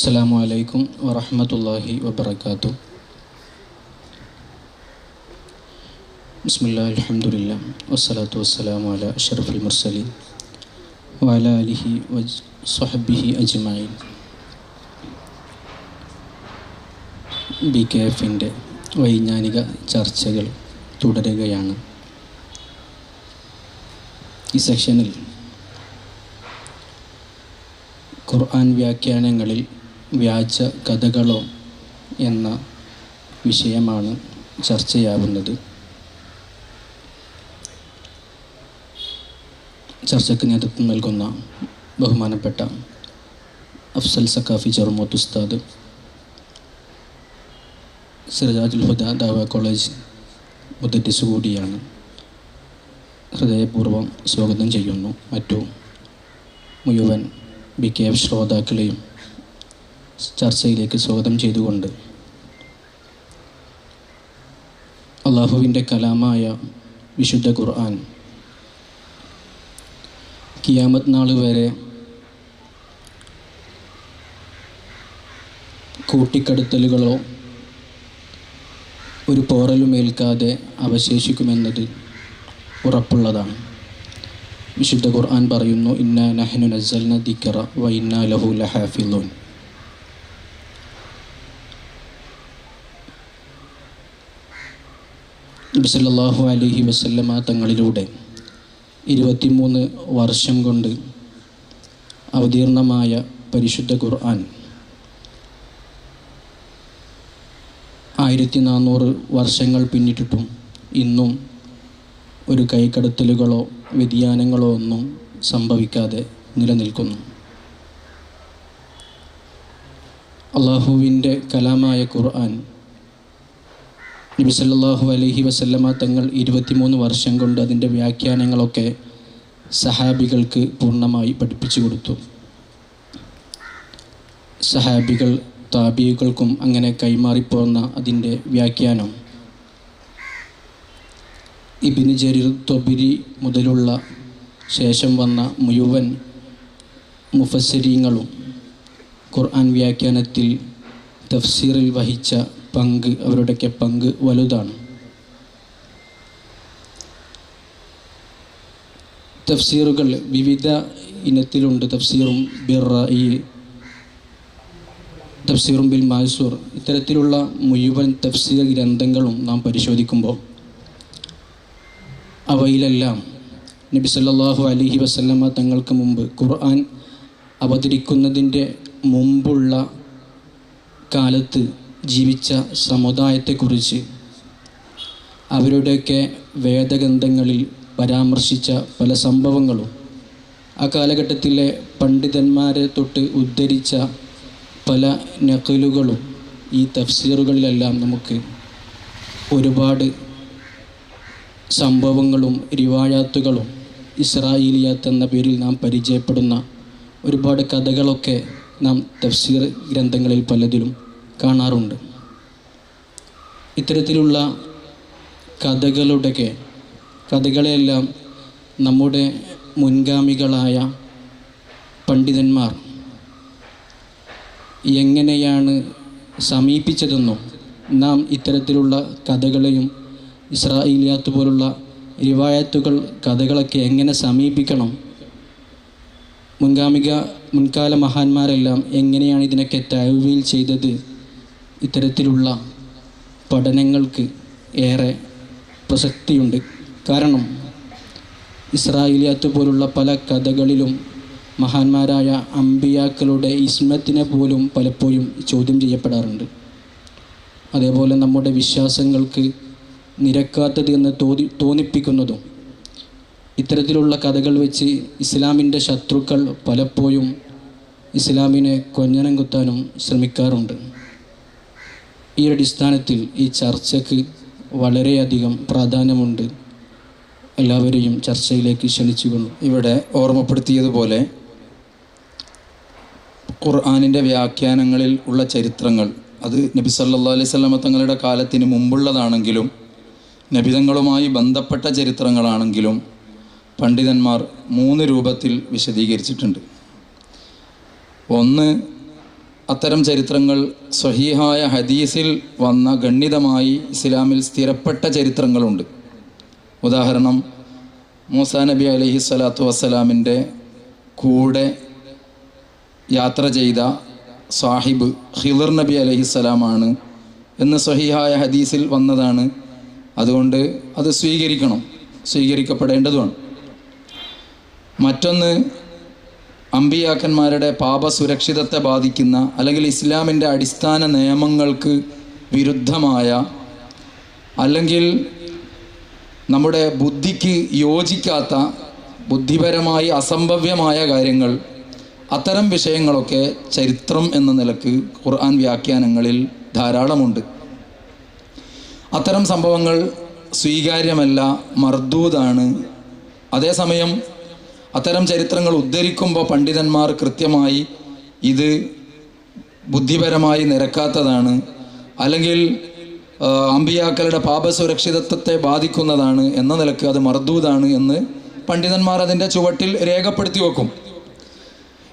അസ്സാം വലൈക്കും വറഹമത്തല്ലാഹി വബർക്കാത്തു ബിസ്മില്ലാ അൽഹംദുലില്ലാ വസ്സലാത്തു വസ്സലാമു അല ഷറഫുൽ മുർസലി വല അലിഹി വജ് സ്വഹബിഹി അജ്മഈൻ. ബി കെ എഫിന്റെ വൈജ്ഞാനിക ചർച്ചകൾ തുടരുകയാണ്. ഈ സെക്ഷനിൽ ഖുർആൻ വ്യാഖ്യാനങ്ങളിൽ വ്യാജ കഥകളോ എന്ന വിഷയമാണ് ചർച്ചയാവുന്നത്. ചർച്ചയ്ക്ക് നേതൃത്വം നൽകുന്ന ബഹുമാനപ്പെട്ട അഫ്സൽ സക്കാഫി ചെറുമോത്ത് ഉസ്താദ് സിറജാജുൽ ഹുദ ദാവ കോളേജ് മുദ്ദറ്റിസ് കൂടിയാണ് ഹൃദയപൂർവം സ്വാഗതം ചെയ്യുന്നു. മറ്റു മുഴുവൻ ബി കെ എഫ് ശ്രോതാക്കളെയും ചർച്ചയിലേക്ക് സ്വാഗതം ചെയ്തുകൊണ്ട് അള്ളാഹുവിന്റെ കലാമായ വിശുദ്ധ ഖുർആൻ കിയാമത് നാൾ വരെ കൂട്ടിക്കടുത്തലുകളോ ഒരു പോറലും ഏൽക്കാതെ അവശേഷിക്കുമെന്നത് ഉറപ്പുള്ളതാണ്. വിശുദ്ധ ഖുർആൻ പറയുന്നു ഇന്ന നഹ്നു നസൽ ദിക്കറ വൈന്ന ലഹു ലഹാഫിളൂൻ നബി സല്ലല്ലാഹു അലൈഹി വസല്ലമ തങ്ങളിലൂടെ ഇരുപത്തിമൂന്ന് വർഷം കൊണ്ട് അവതീർണമായ പരിശുദ്ധ ഖുർആൻ ആയിരത്തി നാനൂറ് വർഷങ്ങൾ പിന്നിട്ടിട്ടും ഇന്നും ഒരു കൈക്കടത്തലുകളോ വ്യതിയാനങ്ങളോ ഒന്നും സംഭവിക്കാതെ നിലനിൽക്കുന്നു. അള്ളാഹുവിന്റെ കലാമായ ഖുർആൻ നബി സല്ലല്ലാഹു അലൈഹി വസല്ലമ തങ്ങൾ ഇരുപത്തിമൂന്ന് വർഷം കൊണ്ട് അതിന്റെ വ്യാഖ്യാനങ്ങളൊക്കെ സഹാബികൾക്ക് പൂർണമായി പഠിപ്പിച്ചു കൊടുത്തു. സഹാബികൾ താബികൾക്കും അങ്ങനെ കൈമാറിപ്പോന്ന അതിന്റെ വ്യാഖ്യാനം ഇബിന് ജരീർ തൊബിരി മുതലുള്ള ശേഷം വന്ന മുഴുവൻ മുഫസരീങ്ങളും ഖുർആൻ വ്യാഖ്യാനത്തിൽ തഫ്സീറിൽ വഹിച്ച പങ്ക് അവരുടെയൊക്കെ പങ്ക് വലുതാണ്. തഫ്സീറുകൾ വിവിധ ഇനത്തിലുണ്ട്. തഫ്സീറും ബിറയി തഫ്സീറും ബിൽ മാസൂർ. ഇത്തരത്തിലുള്ള മുഴുവൻ തഫ്സീർ ഗ്രന്ഥങ്ങളും നാം പരിശോധിക്കുമ്പോൾ അവയിലെല്ലാം നബി സല്ലാഹു അലൈഹി വസല്ലമ തങ്ങൾക്ക് മുമ്പ് ഖുർആൻ അവതരിക്കുന്നതിന്റെ മുമ്പുള്ള കാലത്ത് ജീവിച്ച സമുദായത്തെക്കുറിച്ച് അവരുടെയൊക്കെ വേദഗ്രന്ഥങ്ങളിൽ പരാമർശിച്ച പല സംഭവങ്ങളും ആ കാലഘട്ടത്തിലെ പണ്ഡിതന്മാരെ തൊട്ട് ഉദ്ധരിച്ച പല നഖലുകളും ഈ തഫ്സീറുകളിലെല്ലാം നമുക്ക് ഒരുപാട് സംഭവങ്ങളും റിവായാത്തുകളും ഇസ്രായേലിയാത്ത് എന്ന പേരിൽ നാം പരിചയപ്പെടുന്ന ഒരുപാട് കഥകളൊക്കെ നാം തഫ്സീർ ഗ്രന്ഥങ്ങളിൽ പലതിലും കാണാറുണ്ട്. ഇത്തരത്തിലുള്ള കഥകളുടെയൊക്കെ കഥകളെയെല്ലാം നമ്മുടെ മുൻഗാമികളായ പണ്ഡിതന്മാർ എങ്ങനെയാണ് സമീപിച്ചതെന്നും നാം ഇത്തരത്തിലുള്ള കഥകളെയും ഇസ്രായേലിയാത്ത് പോലുള്ള റിവായത്തുകൾ കഥകളൊക്കെ എങ്ങനെ സമീപിക്കണം മുൻഗാമിക മുൻകാല മഹാന്മാരെല്ലാം എങ്ങനെയാണ് ഇതിനൊക്കെ തഴവിൽ ചെയ്തത് ഇത്തരത്തിലുള്ള പഠനങ്ങൾക്ക് ഏറെ പ്രസക്തിയുണ്ട്. കാരണം ഇസ്രായേലിയാത്ത് പോലുള്ള പല കഥകളിലും മഹാന്മാരായ അമ്പിയാക്കളുടെ ഇസ്മത്തിനെ പോലും പലപ്പോഴും ചോദ്യം ചെയ്യപ്പെടാറുണ്ട്. അതേപോലെ നമ്മുടെ വിശ്വാസങ്ങൾക്ക് നിരക്കാത്തത് എന്ന് തോന്നി തോന്നിപ്പിക്കുന്നതും ഇത്തരത്തിലുള്ള കഥകൾ വെച്ച് ഇസ്ലാമിന്റെ ശത്രുക്കൾ പലപ്പോഴും ഇസ്ലാമിനെ കൊഞ്ഞനം കുത്താനും ശ്രമിക്കാറുണ്ട്. ഈ അടിസ്ഥാനത്തിൽ ഈ ചർച്ചയ്ക്ക് വളരെയധികം പ്രാധാന്യമുണ്ട്. എല്ലാവരെയും ചർച്ചയിലേക്ക് ക്ഷണിച്ചുകൊണ്ടു ഇവിടെ ഓർമ്മപ്പെടുത്തിയതുപോലെ ഖുർആാനിന്റെ വ്യാഖ്യാനങ്ങളിൽ ഉള്ള ചരിത്രങ്ങൾ അത് നബി സല്ലാ അലൈഹി സ്വലമ തങ്ങളുടെ കാലത്തിന് മുമ്പുള്ളതാണെങ്കിലും നബിതങ്ങളുമായി ബന്ധപ്പെട്ട ചരിത്രങ്ങളാണെങ്കിലും പണ്ഡിതന്മാർ മൂന്ന് രൂപത്തിൽ വിശദീകരിച്ചിട്ടുണ്ട്. ഒന്ന് അത്തരം ചരിത്രങ്ങൾ സ്വഹീഹായ ഹദീസിൽ വന്ന ഗണ്യതമായി ഇസ്ലാമിൽ സ്ഥിരപ്പെട്ട ചരിത്രങ്ങളുണ്ട്. ഉദാഹരണം മൂസാ നബി അലഹി സ്വലാത്തു വസ്സലാമിന്റെ കൂടെ യാത്ര ചെയ്ത സാഹിബ് ഹിദർ നബി അലഹി സ്വലാമാണ് എന്ന് സ്വഹീഹായ ഹദീസിൽ വന്നതാണ്. അതുകൊണ്ട് അത് സ്വീകരിക്കണം സ്വീകരിക്കപ്പെടേണ്ടതുമാണ്. മറ്റൊന്ന് അമ്പിയാക്കന്മാരുടെ പാപസുരക്ഷിതത്തെ ബാധിക്കുന്ന അല്ലെങ്കിൽ ഇസ്ലാമിന്റെ അടിസ്ഥാന നിയമങ്ങൾക്ക് വിരുദ്ധമായ അല്ലെങ്കിൽ നമ്മുടെ ബുദ്ധിക്ക് യോജിക്കാത്ത ബുദ്ധിപരമായി അസംഭവ്യമായ കാര്യങ്ങൾ അത്തരം വിഷയങ്ങളൊക്കെ ചരിത്രം എന്ന നിലയ്ക്ക് ഖുർആൻ വ്യാഖ്യാനങ്ങളിൽ ധാരാളമുണ്ട്. അത്തരം സംഭവങ്ങൾ സ്വീകാര്യമല്ല മർദൂദാണ്. അതേസമയം അത്തരം ചരിത്രങ്ങൾ ഉദ്ധരിക്കുമ്പോൾ പണ്ഡിതന്മാർ കൃത്യമായി ഇത് ബുദ്ധിപരമായി നിരക്കാത്തതാണ്. അല്ലെങ്കിൽ അമ്പിയാക്കളുടെ പാപസുരക്ഷിതത്വത്തെ ബാധിക്കുന്നതാണ് എന്ന നിലയ്ക്ക് അത് മർദൂതാണ് എന്ന് പണ്ഡിതന്മാർ അതിന്റെ ചുവട്ടിൽ രേഖപ്പെടുത്തി വെക്കും.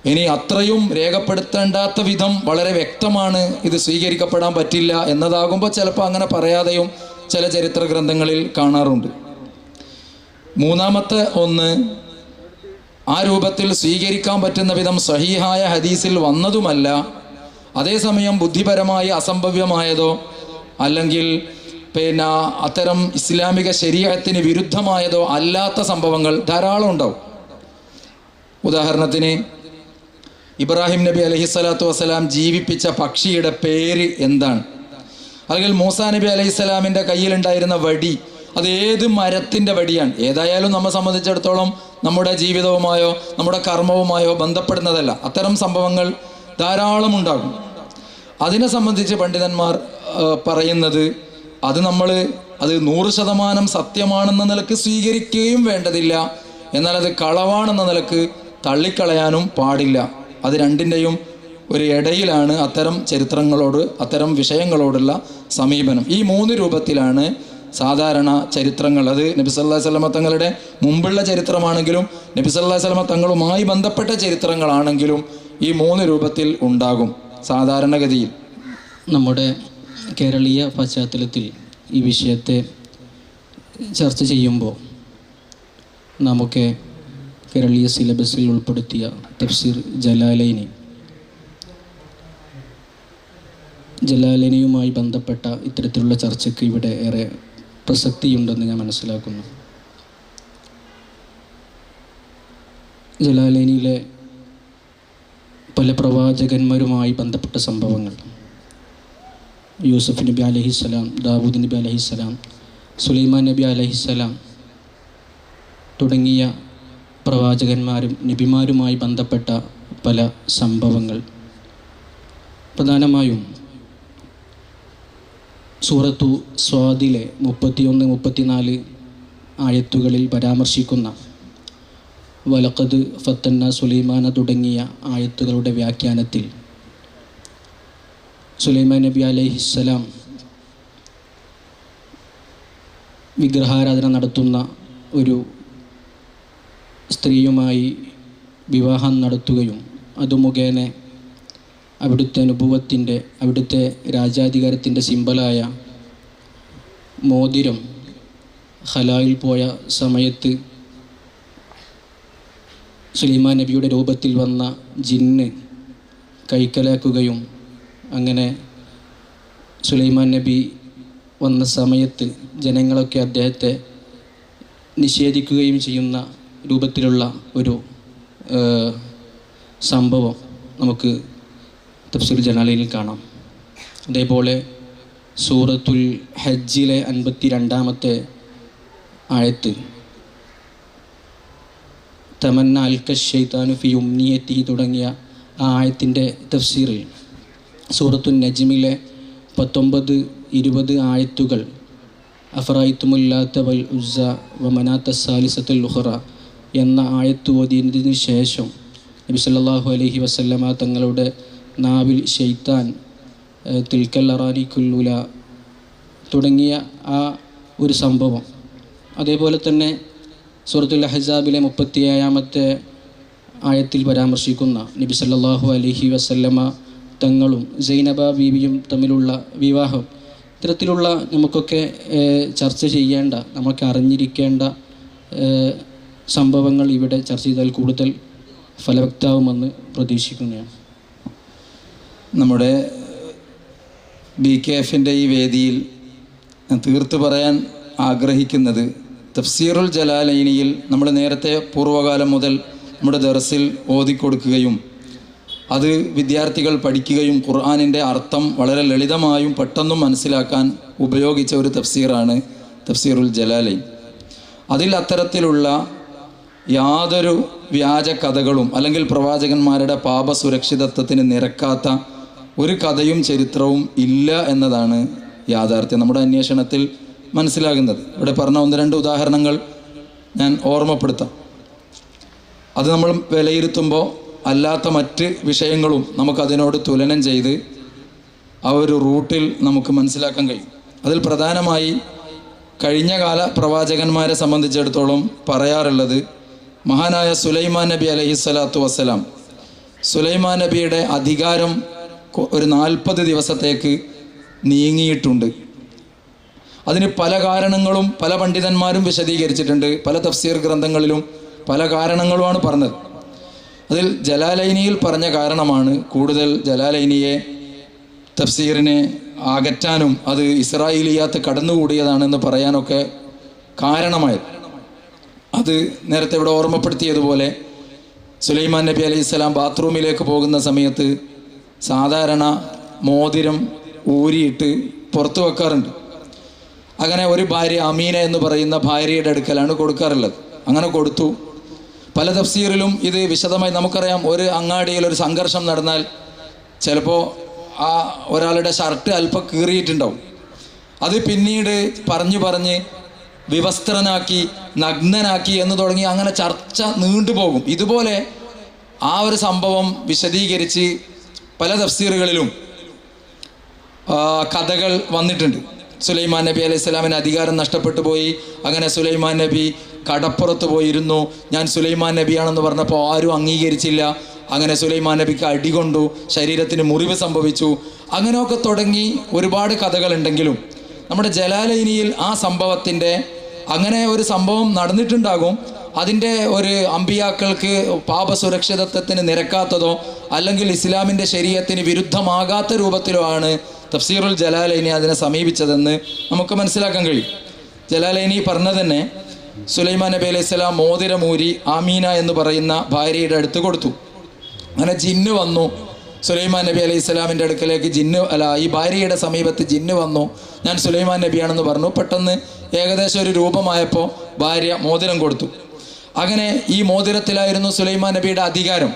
ഇനി അത്രയും രേഖപ്പെടുത്തേണ്ടാത്ത വിധം വളരെ വ്യക്തമാണ് ഇത് സ്വീകരിക്കപ്പെടാൻ പറ്റില്ല എന്നതാകുമ്പോൾ ചിലപ്പോൾ അങ്ങനെ പറയാതെയും ചില ചരിത്ര ഗ്രന്ഥങ്ങളിൽ കാണാറുണ്ട്. മൂന്നാമത്തെ ഒന്ന് ആ രൂപത്തിൽ സ്വീകരിക്കാൻ പറ്റുന്ന വിധം സഹീഹായ ഹദീസിൽ വന്നതുമല്ല. അതേസമയം ബുദ്ധിപരമായി അസംഭവ്യമായതോ അല്ലെങ്കിൽ പിന്നെ അത്തരം ഇസ്ലാമിക ശരീരത്തിന് വിരുദ്ധമായതോ അല്ലാത്ത സംഭവങ്ങൾ ധാരാളം ഉണ്ടാവും. ഉദാഹരണത്തിന് ഇബ്രാഹിം നബി അലഹി സ്വലാത്തു വസ്സലാം ജീവിപ്പിച്ച പക്ഷിയുടെ പേര് എന്താണ്? അല്ലെങ്കിൽ മൂസാ നബി അലഹിസ്സലാമിന്റെ കയ്യിലുണ്ടായിരുന്ന വടി അത് ഏത് മരത്തിന്റെ വടിയാണ്? ഏതായാലും നമ്മെ സംബന്ധിച്ചിടത്തോളം നമ്മുടെ ജീവിതവുമായോ നമ്മുടെ കർമ്മവുമായോ ബന്ധപ്പെടുന്നതല്ല. അത്തരം സംഭവങ്ങൾ ധാരാളം ഉണ്ടാകും. അതിനെ സംബന്ധിച്ച് പണ്ഡിതന്മാർ പറയുന്നത് അത് നമ്മൾ അത് നൂറ് ശതമാനം സത്യമാണെന്ന നിലയ്ക്ക് സ്വീകരിക്കുകയും വേണ്ടതില്ല. എന്നാൽ അത് കളവാണെന്ന നിലയ്ക്ക് തള്ളിക്കളയാനും പാടില്ല. അത് രണ്ടിന്റെയും ഒരു ഇടയിലാണ് അത്തരം ചരിത്രങ്ങളോട് അത്തരം വിഷയങ്ങളോടുള്ള സമീപനം. ഈ മൂന്ന് രൂപത്തിലാണ് സാധാരണ ചരിത്രങ്ങൾ. അത് നബി സല്ലല്ലാഹു അലൈഹി തങ്ങളുടെ മുമ്പുള്ള ചരിത്രമാണെങ്കിലും നബി സല്ലല്ലാഹു അലൈഹി തങ്ങളുമായി ബന്ധപ്പെട്ട ചരിത്രങ്ങളാണെങ്കിലും ഈ മൂന്ന് രൂപത്തിൽ ഉണ്ടാകും സാധാരണഗതിയിൽ. നമ്മുടെ കേരളീയ പശ്ചാത്തലത്തിൽ ഈ വിഷയത്തെ ചർച്ച ചെയ്യുമ്പോൾ നമുക്ക് കേരളീയ സിലബസിൽ ഉൾപ്പെടുത്തിയ തഫ്സീർ ജലാലൈനി ജലാലൈനിയുമായി ബന്ധപ്പെട്ട ഇത്തരത്തിലുള്ള ചർച്ചയ്ക്ക് ഇവിടെ ഏറെ പ്രസക്തിയുണ്ടെന്ന് ഞാൻ മനസ്സിലാക്കുന്നു. ജലാലേനിയിലെ പല പ്രവാചകന്മാരുമായി ബന്ധപ്പെട്ട സംഭവങ്ങൾ. യൂസഫ് നബി അലഹിസ്സലാം ദാവൂദ് നബി അലഹിസ്സലാം സുലൈമാൻ നബി അലഹിസ്സലാം തുടങ്ങിയ പ്രവാചകന്മാരും നബിമാരുമായി ബന്ധപ്പെട്ട പല സംഭവങ്ങൾ. പ്രധാനമായും സൂറത്തു സ്വാദിലെ മുപ്പത്തിയൊന്ന് മുപ്പത്തിനാല് ആയത്തുകളിൽ പരാമർശിക്കുന്ന വലക്കത് ഫത്തന്ന സുലൈമാന തുടങ്ങിയ ആയത്തുകളുടെ വ്യാഖ്യാനത്തിൽ സുലൈമാൻ നബി അലൈഹിസ്സലാം വിഗ്രഹാരാധന നടത്തുന്ന ഒരു സ്ത്രീയുമായി വിവാഹം നടത്തുകയും അത് മുഖേന അവിടുത്തെ അനുഭവത്തിന്റെ അവിടുത്തെ രാജാധികാരത്തിന്റെ സിമ്പലായ മോതിരം ഹലായിൽ പോയ സമയത്ത് സുലൈമാൻ നബിയുടെ രൂപത്തിൽ വന്ന ജിന്ന് കൈക്കലാക്കുകയും അങ്ങനെ സുലൈമാൻ നബി വന്ന സമയത്ത് ജനങ്ങളൊക്കെ അദ്ദേഹത്തെ നിഷേധിക്കുകയും ചെയ്യുന്ന രൂപത്തിലുള്ള ഒരു സംഭവം നമുക്ക് തഫ്സീർ ജനാലയിൽ കാണാം. അതേപോലെ സൂറത്തുൽ ഹജ്ജിലെ അൻപത്തി രണ്ടാമത്തെ ആയത്ത്. തമന്ന അൽക്ക ഷെയ്ത്താനു ഫി തുടങ്ങിയ ആ ആയത്തിന്റെ തഫ്സീറിൽ. സൂറത്തുൽ നജ്മിലെ പത്തൊമ്പത് ഇരുപത് ആയത്തുകൾ. അഫറായിത്തുമുല്ലാത്ത വൽ ഉസ വ മനാത്ത സാലിസത്തുൽ ഉഹറ എന്ന ആയത്ത് ഓതിയതിനു ശേഷം നബി സല്ലല്ലാഹു അലൈഹി വസല്ലമ തങ്ങളുടെ നാവിൽ ഷെയ്ത്താൻ ഏഹ്, കുല്ലുല തുടങ്ങിയ ആ ഒരു സംഭവം. അതേപോലെ തന്നെ സൂറത്തുൽ അഹ്സാബിലെ മുപ്പത്തിയേഴാമത്തെ ആയത്തിൽ പരാമർശിക്കുന്ന നബി സല്ലാഹു അലഹി വസല്ലമ തങ്ങളും സൈനബ ബീവിയും തമ്മിലുള്ള വിവാഹം ഇത്തരത്തിലുള്ള നമുക്കൊക്കെ ചർച്ച ചെയ്യേണ്ട നമുക്ക് അറിഞ്ഞിരിക്കേണ്ട സംഭവങ്ങൾ ഇവിടെ ചർച്ച ചെയ്താൽ കൂടുതൽ ഫലവക്താവുമെന്ന് പ്രതീക്ഷിക്കുന്നതാണ്. നമ്മുടെ ബി കെ എഫിന്റെ ഈ വേദിയിൽ ഞാൻ തീർത്ത് പറയാൻ ആഗ്രഹിക്കുന്നത് തഫ്സീറുൽ ജലാലൈനിയിൽ നമ്മൾ നേരത്തെ പൂർവകാലം മുതൽ നമ്മുടെ ദർസിൽ ഓതിക്കൊടുക്കുകയും അത് വിദ്യാർത്ഥികൾ പഠിക്കുകയും ഖുർആാനിന്റെ അർത്ഥം വളരെ ലളിതമായും പെട്ടെന്നും മനസ്സിലാക്കാൻ ഉപയോഗിച്ച ഒരു തഫ്സീറാണ് തഫ്സീറുൽ ജലാലൈൻ. അതിൽ അത്തരത്തിലുള്ള യാതൊരു വ്യാജ കഥകളും അല്ലെങ്കിൽ പ്രവാചകന്മാരുടെ പാപ സുരക്ഷിതത്വത്തിന് നിരക്കാത്ത ഒരു കഥയും ചരിത്രവും ഇല്ല എന്നതാണ് യാഥാർത്ഥ്യം. നമ്മുടെ അന്വേഷണത്തിൽ മനസ്സിലാകുന്നത്. ഇവിടെ പറഞ്ഞ ഒന്ന് രണ്ട് ഉദാഹരണങ്ങൾ ഞാൻ ഓർമ്മപ്പെടുത്താം. അത് നമ്മൾ വിലയിരുത്തുമ്പോൾ അല്ലാത്ത മറ്റ് വിഷയങ്ങളും നമുക്കതിനോട് തുലനം ചെയ്ത് ആ ഒരു റൂട്ടിൽ നമുക്ക് മനസ്സിലാക്കാൻ കഴിയും. അതിൽ പ്രധാനമായി കഴിഞ്ഞ കാല പ്രവാചകന്മാരെ സംബന്ധിച്ചിടത്തോളം പറയാറുള്ളത് മഹാനായ സുലൈമാൻ നബി അലഹി സ്വലാത്തു വസ്സലാം. സുലൈമാൻ നബിയുടെ അധികാരം ഒരു നാൽപ്പത് ദിവസത്തേക്ക് നീങ്ങിയിട്ടുണ്ട്. അതിന് പല കാരണങ്ങളും പല പണ്ഡിതന്മാരും വിശദീകരിച്ചിട്ടുണ്ട്. പല തഫ്സീർ ഗ്രന്ഥങ്ങളിലും പല കാരണങ്ങളുമാണ് പറഞ്ഞത്. അതിൽ ജലാലൈനിയിൽ പറഞ്ഞ കാരണമാണ് കൂടുതൽ ജലാലൈനിയെ തഫ്സീറിനെ അകറ്റാനും അത് ഇസ്രായേലിയാത്ത് കടന്നുകൂടിയതാണെന്ന് പറയാനൊക്കെ കാരണമായത്. അത് നേരത്തെ ഇവിടെ ഓർമ്മപ്പെടുത്തിയതുപോലെ സുലൈമാൻ നബി അലൈഹി സ്വലാം ബാത്റൂമിലേക്ക് പോകുന്ന സമയത്ത് സാധാരണ മോതിരം ഊരിയിട്ട് പുറത്തു വെക്കാറുണ്ട്. അങ്ങനെ ഒരു ഭാര്യ അമീന എന്ന് പറയുന്ന ഭാര്യയുടെ അടുക്കലാണ് കൊടുക്കാറുള്ളത്. അങ്ങനെ കൊടുത്തു. പല തഫ്സീറിലും ഇത് വിശദമായി നമുക്കറിയാം. ഒരു അങ്ങാടിയിൽ ഒരു സംഘർഷം നടന്നാൽ ചിലപ്പോൾ ആ ഒരാളുടെ ഷർട്ട് അല്പം കീറിയിട്ടുണ്ടാവും. അത് പിന്നീട് പറഞ്ഞു പറഞ്ഞ് വിവസ്ത്രനാക്കി നഗ്നനാക്കി എന്ന് തുടങ്ങി അങ്ങനെ ചർച്ച നീണ്ടുപോകും. ഇതുപോലെ ആ ഒരു സംഭവം വിശദീകരിച്ച് പല തഫ്സീറുകളിലും കഥകൾ വന്നിട്ടുണ്ട്. സുലൈമാൻ നബി അലൈഹി സ്വലാമിന് അധികാരം നഷ്ടപ്പെട്ടു പോയി. അങ്ങനെ സുലൈമാൻ നബി കടപ്പുറത്ത് പോയിരുന്നു. ഞാൻ സുലൈമാൻ നബിയാണെന്ന് പറഞ്ഞപ്പോൾ ആരും അംഗീകരിച്ചില്ല. അങ്ങനെ സുലൈമാൻ നബിക്ക് അടികൊണ്ടു ശരീരത്തിന് മുറിവ് സംഭവിച്ചു. അങ്ങനെയൊക്കെ തുടങ്ങി ഒരുപാട് കഥകളുണ്ടെങ്കിലും നമ്മുടെ ജലാലൈനിയിൽ ആ സംഭവത്തിന്റെ അങ്ങനെ ഒരു സംഭവം നടന്നിട്ടുണ്ടാകും. അതിന്റെ ഒരു അമ്പിയാക്കൾക്ക് പാപസുരക്ഷിതത്വത്തിന് നിരക്കാത്തതോ അല്ലെങ്കിൽ ഇസ്ലാമിന്റെ ശരീരത്തിന് വിരുദ്ധമാകാത്ത രൂപത്തിലോ ആണ് തഫ്സീറുൽ ജലാലൈനി അതിനെ സമീപിച്ചതെന്ന് നമുക്ക് മനസ്സിലാക്കാൻ കഴിയും. ജലാലൈനി പറഞ്ഞ തന്നെ സുലൈമാൻ നബി അലൈഹി സ്വലാം മോതിരമൂരി ആമീന എന്ന് പറയുന്ന ഭാര്യയുടെ അടുത്ത് കൊടുത്തു. അങ്ങനെ ജിന്ന് വന്നു. സുലൈമാൻ നബി അലൈഹി സ്വലാമിന്റെ അടുക്കലേക്ക് ജിന്ന് അല്ല ഈ ഭാര്യയുടെ സമീപത്ത് ജിന്ന് വന്നു. ഞാൻ സുലൈമാൻ നബിയാണെന്ന് പറഞ്ഞു. പെട്ടെന്ന് ഏകദേശം ഒരു രൂപമായപ്പോൾ ഭാര്യ മോതിരം കൊടുത്തു. അങ്ങനെ ഈ മോതിരത്തിലായിരുന്നു സുലൈമാൻ നബിയുടെ അധികാരം.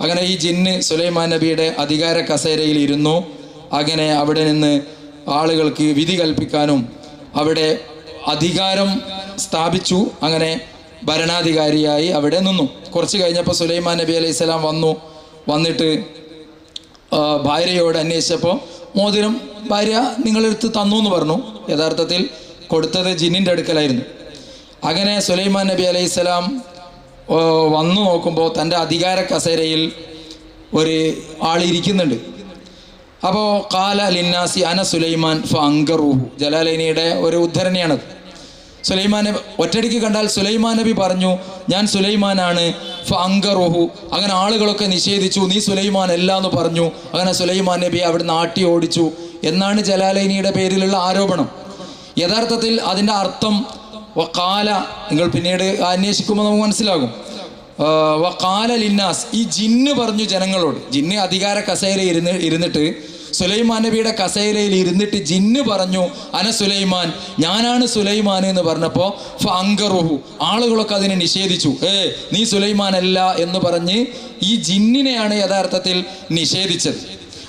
അങ്ങനെ ഈ ജിന്ന് സുലൈമാൻ നബിയുടെ അധികാര കസേരയിൽ ഇരുന്നു. അങ്ങനെ അവിടെ നിന്ന് ആളുകൾക്ക് വിധി കൽപ്പിക്കാനും അവിടെ അധികാരം സ്ഥാപിച്ചു. അങ്ങനെ ഭരണാധികാരിയായി അവിടെ നിന്നു. കുറച്ച് കഴിഞ്ഞപ്പോൾ സുലൈമാൻ നബി അലൈഹി സ്വലാം വന്നു. വന്നിട്ട് ഭാര്യയോട് അന്വേഷിച്ചപ്പോൾ മോതിരം ഭാര്യ നിങ്ങളെടുത്ത് തന്നു എന്ന് പറഞ്ഞു. യഥാർത്ഥത്തിൽ കൊടുത്തത് ജിന്നിന്റെ അടുക്കലായിരുന്നു. അങ്ങനെ സുലൈമാൻ നബി അലൈഹി സ്വലാം വന്നു നോക്കുമ്പോൾ തന്റെ അധികാര കസേരയിൽ ഒരു ആളിരിക്കുന്നുണ്ട് അപ്പോൾ കാല ലിന്നാസി അന സുലൈമാൻ ഫ അങ്കറൂഹു. ജലാലിനിയുടെ ഒരു ഉദ്ധരണിയാണത്. സുലൈമാൻ നബി ഒറ്റടിക്ക് കണ്ടാൽ സുലൈമാൻ നബി പറഞ്ഞു ഞാൻ സുലൈമാനാണ് ഫ അങ്കറൂഹു. അങ്ങനെ ആളുകളൊക്കെ നിഷേധിച്ചു നീ സുലൈമാൻ അല്ല എന്ന് പറഞ്ഞു. അങ്ങനെ സുലൈമാൻ നബി അവിടെ നാട്ടി ഓടിച്ചു. എന്നാണ് ജലാലൈനിയുടെ പേരിലുള്ള ആരോപണം. യഥാർത്ഥത്തിൽ അതിന്റെ അർത്ഥം വക്കാല നിങ്ങൾ പിന്നീട് അന്വേഷിക്കുമ്പോൾ നമുക്ക് മനസ്സിലാകും. വക്കാല ലിന്നാസ് ഈ ജിന്ന് പറഞ്ഞു ജനങ്ങളോട് ജിന്ന് അധികാര കസേര ഇരുന്ന് ഇരുന്നിട്ട് സുലൈമാൻ നബിയുടെ കസേരയിൽ ഇരുന്നിട്ട് ജിന്ന് പറഞ്ഞു അന സുലൈമാൻ ഞാനാണ് സുലൈമാൻ എന്ന് പറഞ്ഞപ്പോൾ ഫങ്കറുഹു ആളുകളൊക്കെ അതിനെ നിഷേധിച്ചു. ഏ നീ സുലൈമാൻ അല്ല എന്ന് പറഞ്ഞ് ഈ ജിന്നിനെയാണ് യഥാർത്ഥത്തിൽ നിഷേധിച്ചത്.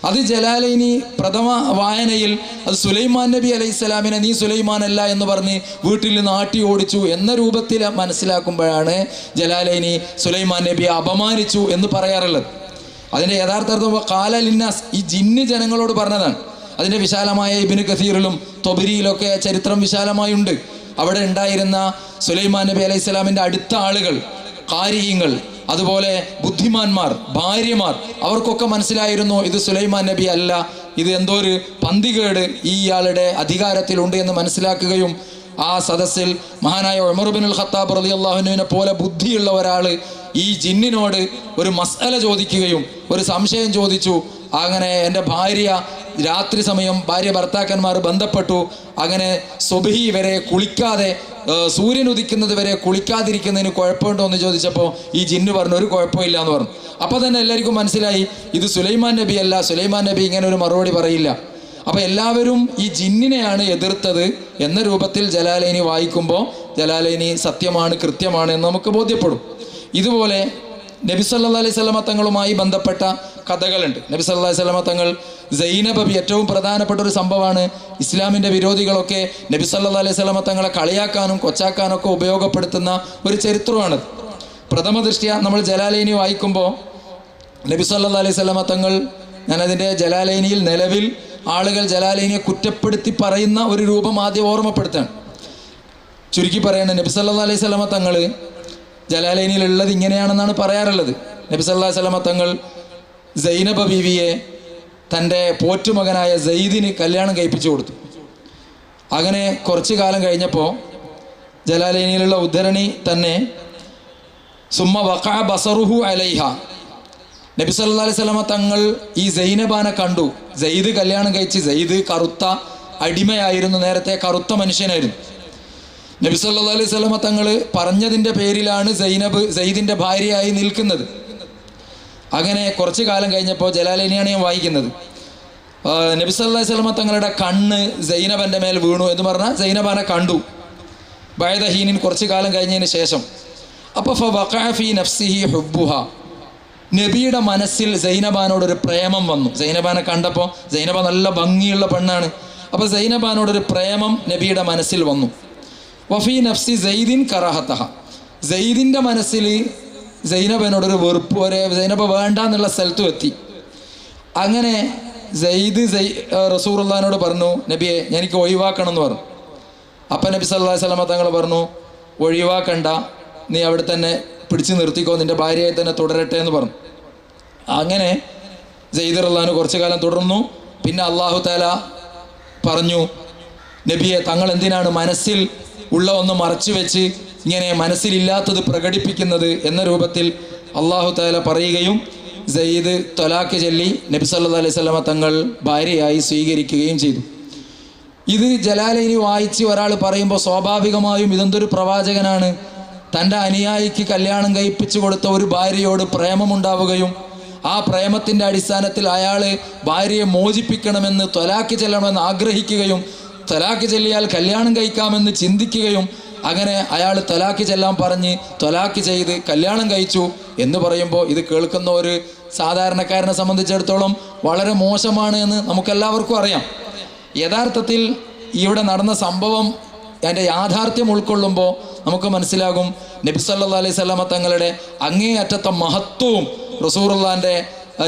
അത് ജലാലൈനി പ്രഥമ വായനയിൽ അത് സുലൈമാൻ നബി അലൈഹി സ്വലാമിനെ നീ സുലൈമാൻ അല്ല എന്ന് പറഞ്ഞ് വീട്ടിൽ നിന്ന് ആട്ടി ഓടിച്ചു എന്ന രൂപത്തിൽ മനസ്സിലാക്കുമ്പോഴാണ് ജലാലൈനി സുലൈമാൻ നബിയെ അപമാനിച്ചു എന്ന് പറയാറുള്ളത്. അതിന്റെ യഥാർത്ഥർത്ഥം കാല ലിന്നാസ് ഈ ജിന്ന് ജനങ്ങളോട് പറഞ്ഞതാണ്. അതിന്റെ വിശാലമായ ഇബിന് കസീറിലും തൊബരിയിലൊക്കെ ചരിത്രം വിശാലമായുണ്ട്. അവിടെ ഉണ്ടായിരുന്ന സുലൈമാൻ നബി അലൈഹി സ്വലാമിന്റെ അടുത്ത ആളുകൾ കാരിയങ്ങൾ അതുപോലെ ബുദ്ധിമാന്മാർ ഭാര്യമാർ അവർക്കൊക്കെ മനസ്സിലായിരുന്നു ഇത് സുലൈമാൻ നബി അല്ല ഇത് എന്തോ ഒരു പന്തികേട് ഈ ഇയാളുടെ അധികാരത്തിലുണ്ട് എന്ന് മനസ്സിലാക്കുകയും ആ സദസ്സിൽ മഹാനായ ഉമർബിനുൽ ഖത്താബ് റലി അള്ളാഹുനുവിനെ പോലെ ബുദ്ധിയുള്ള ഒരാൾ ഈ ജിന്നിനോട് ഒരു മസല ചോദിക്കുകയും ഒരു സംശയം ചോദിച്ചു അങ്ങനെ എന്റെ ഭാര്യ രാത്രി സമയം ഭാര്യ ഭർത്താക്കന്മാർ ബന്ധപ്പെട്ടു. അങ്ങനെ സ്വബഹി വരെ കുളിക്കാതെ സൂര്യൻ ഉദിക്കുന്നത് വരെ കുളിക്കാതിരിക്കുന്നതിന് കുഴപ്പമുണ്ടോ എന്ന് ചോദിച്ചപ്പോൾ ഈ ജിന്ന് പറഞ്ഞു ഒരു കുഴപ്പമില്ല എന്ന് പറഞ്ഞു. അപ്പോൾ തന്നെ എല്ലാവർക്കും മനസ്സിലായി ഇത് സുലൈമാൻ നബി അല്ല സുലൈമാൻ നബി ഇങ്ങനെ ഒരു മറുപടി പറയില്ല. അപ്പോൾ എല്ലാവരും ഈ ജിന്നിനെയാണ് എതിർത്തത് എന്ന രൂപത്തിൽ ജലാലൈനി വായിക്കുമ്പോൾ ജലാലൈനി സത്യമാണ് കൃത്യമാണ് എന്ന് നമുക്ക് ബോധ്യപ്പെടും. ഇതുപോലെ നബി സല്ലാ അലൈഹി സ്വലമ തങ്ങളുമായി ബന്ധപ്പെട്ട കഥകളുണ്ട്. നബി സല്ലാ സ്വലമ തങ്ങൾ സൈനബബി ഏറ്റവും പ്രധാനപ്പെട്ട ഒരു സംഭവമാണ്. ഇസ്ലാമിന്റെ വിരോധികളൊക്കെ നബി സല്ലാ അലൈഹി സ്വലമ തങ്ങളെ കളിയാക്കാനും കൊച്ചാക്കാനും ഒക്കെ ഉപയോഗപ്പെടുത്തുന്ന ഒരു ചരിത്രമാണ് പ്രഥമ ദൃഷ്ടിയ നമ്മൾ ജലാലൈനി വായിക്കുമ്പോൾ നബി സല്ലാ അലൈഹി സ്വലമ തങ്ങൾ ഞാനതിന്റെ ജലാലൈനിയിൽ നിലവിൽ ആളുകൾ ജലാലൈനിയെ കുറ്റപ്പെടുത്തി പറയുന്ന ഒരു രൂപം ആദ്യം ഓർമ്മപ്പെടുത്താണ് ചുരുക്കി പറയുന്നത് നബി സല്ലാ അലൈഹി സ്വലമ തങ്ങൾ ജലാലൈനിയിൽ ഉള്ളത് ഇങ്ങനെയാണെന്നാണ് പറയാറുള്ളത്. നബി സല്ലാ സ്വലമ തങ്ങൾ സൈനബ ബീവിയെ തന്റെ പോറ്റുമകനായ സെയ്ദിന് കല്യാണം കഴിപ്പിച്ചു കൊടുത്തു. അങ്ങനെ കുറച്ചു കാലം കഴിഞ്ഞപ്പോൾ ജലാലേനിയിലുള്ള ഉദ്ധരണി തന്നെ സുമ്മ വഖാ ബസറുഹു അലൈഹ നബി സല്ലാ അലൈഹി സ്വലമ തങ്ങൾ ഈ സൈനബാനെ കണ്ടു. സെയ്ദ് കല്യാണം കഴിച്ച് സെയ്ദ് കറുത്ത അടിമയായിരുന്നു നേരത്തെ കറുത്ത മനുഷ്യനായിരുന്നു. നബി സല്ലാ അലൈഹി സ്വലമ തങ്ങൾ പറഞ്ഞതിന്റെ പേരിലാണ് സൈനബ് സെയ്ദിന്റെ ഭാര്യയായി നിൽക്കുന്നത്. അങ്ങനെ കുറച്ച് കാലം കഴിഞ്ഞപ്പോൾ ജലാലിനെയാണ് ഞാൻ വായിക്കുന്നത്. നബിസ് നബി സല്ലാ സ്വലമ തങ്ങളുടെ കണ്ണ് സൈനബന്റെ മേൽ വീണു എന്ന് പറഞ്ഞാൽ സൈനബാനെ കണ്ടു. ബൈദഹീനിൻ കുറച്ച് കാലം കഴിഞ്ഞതിന് ശേഷം. അപ്പോൾ ഫി നഫ്സിഹി ഹുബുഹ നബിയുടെ മനസ്സിൽ സൈനബാനോടൊരു പ്രേമം വന്നു. സൈനബാനെ കണ്ടപ്പോൾ സൈനബ നല്ല ഭംഗിയുള്ള പെണ്ണാണ്. അപ്പോൾ സൈനബാനോടൊരു പ്രേമം നബിയുടെ മനസ്സിൽ വന്നു. വഫി നഫ്സി സൈദിൻ കറാഹത്തഹ. സൈദിന്റെ മനസ്സിൽ സൈനബനോടൊരു വെറുപ്പ് വരെ സൈനബ വേണ്ട എന്നുള്ള സ്ഥലത്തും എത്തി. അങ്ങനെ സയ്യിദ് സൈ റസൂറുല്ലാനോട് പറഞ്ഞു നബിയെ എനിക്ക് ഒഴിവാക്കണം എന്ന് പറഞ്ഞു. അപ്പം നബി സല്ലാ അലൈഹി തങ്ങൾ പറഞ്ഞു ഒഴിവാക്കണ്ട നീ അവിടെ തന്നെ പിടിച്ചു നിർത്തിക്കോ നിന്റെ ഭാര്യയെ തന്നെ തുടരട്ടെ എന്ന് പറഞ്ഞു. അങ്ങനെ സെയ്ദ് റഹ്ലാന് കുറച്ചു കാലം തുടർന്നു. പിന്നെ അള്ളാഹു താല പറഞ്ഞു നബിയെ തങ്ങൾ എന്തിനാണ് മനസ്സിൽ ഉള്ള ഒന്ന് മറച്ചു വെച്ച് ഇങ്ങനെ മനസ്സിലില്ലാത്തത് പ്രകടിപ്പിക്കുന്നത് എന്ന രൂപത്തിൽ അള്ളാഹു താല പറയുകയും സയ്യിദ് തൊലാക്ക് ചൊല്ലി നബി സല്ലല്ലാഹു അലൈഹി തങ്ങൾ ഭാര്യയായി സ്വീകരിക്കുകയും ചെയ്തു. ഇത് ജലാലിനി വായിച്ച് ഒരാൾ പറയുമ്പോൾ സ്വാഭാവികമായും ഇതെന്തൊരു പ്രവാചകനാണ്. തന്റെ അനുയായിക്ക് കല്യാണം കഴിപ്പിച്ചു കൊടുത്ത ഒരു ഭാര്യയോട് പ്രേമമുണ്ടാവുകയും ആ പ്രേമത്തിന്റെ അടിസ്ഥാനത്തിൽ അയാൾ ഭാര്യയെ മോചിപ്പിക്കണമെന്ന് തൊലാക്ക് ചെല്ലണമെന്ന് ആഗ്രഹിക്കുകയും തൊലാക്ക് ചെല്ലിയാൽ കല്യാണം കഴിക്കാമെന്ന് ചിന്തിക്കുകയും അങ്ങനെ അയാൾ തൊലാക്ക് ചെല്ലാൻ പറഞ്ഞ് തൊലാക്ക് ചെയ്ത് കല്യാണം കഴിച്ചു എന്ന് പറയുമ്പോൾ ഇത് കേൾക്കുന്ന ഒരു സാധാരണക്കാരനെ സംബന്ധിച്ചിടത്തോളം വളരെ മോശമാണ് എന്ന് നമുക്കെല്ലാവർക്കും അറിയാം. യഥാർത്ഥത്തിൽ ഇവിടെ നടന്ന സംഭവം അതിന്റെ യാഥാർത്ഥ്യം ഉൾക്കൊള്ളുമ്പോൾ നമുക്ക് മനസ്സിലാകും നബിസല്ലാ അലൈഹി സ്വലാമ തങ്ങളുടെ അങ്ങേയറ്റത്തെ മഹത്വവും റസൂറുല്ലാന്റെ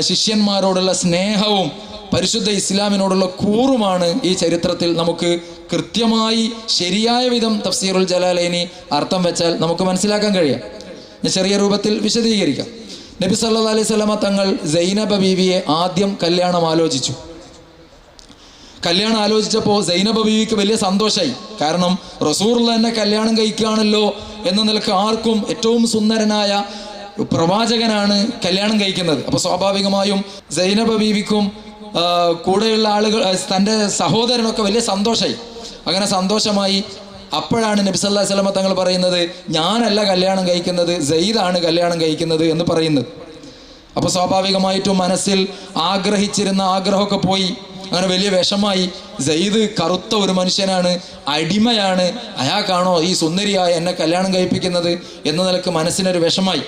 ശിഷ്യന്മാരോടുള്ള സ്നേഹവും പരിശുദ്ധ ഇസ്ലാമിനോടുള്ള കൂറുമാണ് ഈ ചരിത്രത്തിൽ നമുക്ക് കൃത്യമായി ശരിയായ വിധം തഫ്സീറുൽ ജലാലൈനി അർത്ഥം വെച്ചാൽ നമുക്ക് മനസ്സിലാക്കാൻ കഴിയാം. ഞാൻ ചെറിയ രൂപത്തിൽ വിശദീകരിക്കാം. നബി സല്ലാ അലൈഹി സ്വലാമ തങ്ങൾ സൈനബ ബീവിയെ ആദ്യം കല്യാണം ആലോചിച്ചു. കല്യാണം ആലോചിച്ചപ്പോൾ സൈനബ ബീവിക്ക് വലിയ സന്തോഷമായി കാരണം റസൂറുള്ള തന്നെ കല്യാണം കഴിക്കുകയാണല്ലോ എന്ന നിലയ്ക്ക് ആർക്കും ഏറ്റവും സുന്ദരനായ പ്രവാചകനാണ് കല്യാണം കഴിക്കുന്നത്. അപ്പോൾ സ്വാഭാവികമായും സൈനബ ബീവിക്കും കൂടെയുള്ള ആളുകൾ തന്റെ സഹോദരനൊക്കെ വലിയ സന്തോഷമായി അങ്ങനെ സന്തോഷമായി. അപ്പോഴാണ് നബി സല്ലല്ലാഹു അലൈഹി തങ്ങൾ പറയുന്നത് ഞാനല്ല കല്യാണം കഴിക്കുന്നത് സെയ്ദാണ് കല്യാണം കഴിക്കുന്നത് എന്ന് പറയുന്നത് അപ്പോൾ സ്വാഭാവികമായിട്ടും മനസ്സിൽ ആഗ്രഹിച്ചിരുന്ന ആഗ്രഹമൊക്കെ പോയി. അങ്ങനെ വലിയ വിഷമായി സെയ്ദ് കറുത്ത ഒരു മനുഷ്യനാണ് അടിമയാണ്. അയാൾക്കാണോ ഈ സുന്ദരിയായ എന്നെ കല്യാണം കഴിപ്പിക്കുന്നത് എന്ന നിലയ്ക്ക് മനസ്സിനൊരു വിഷമായി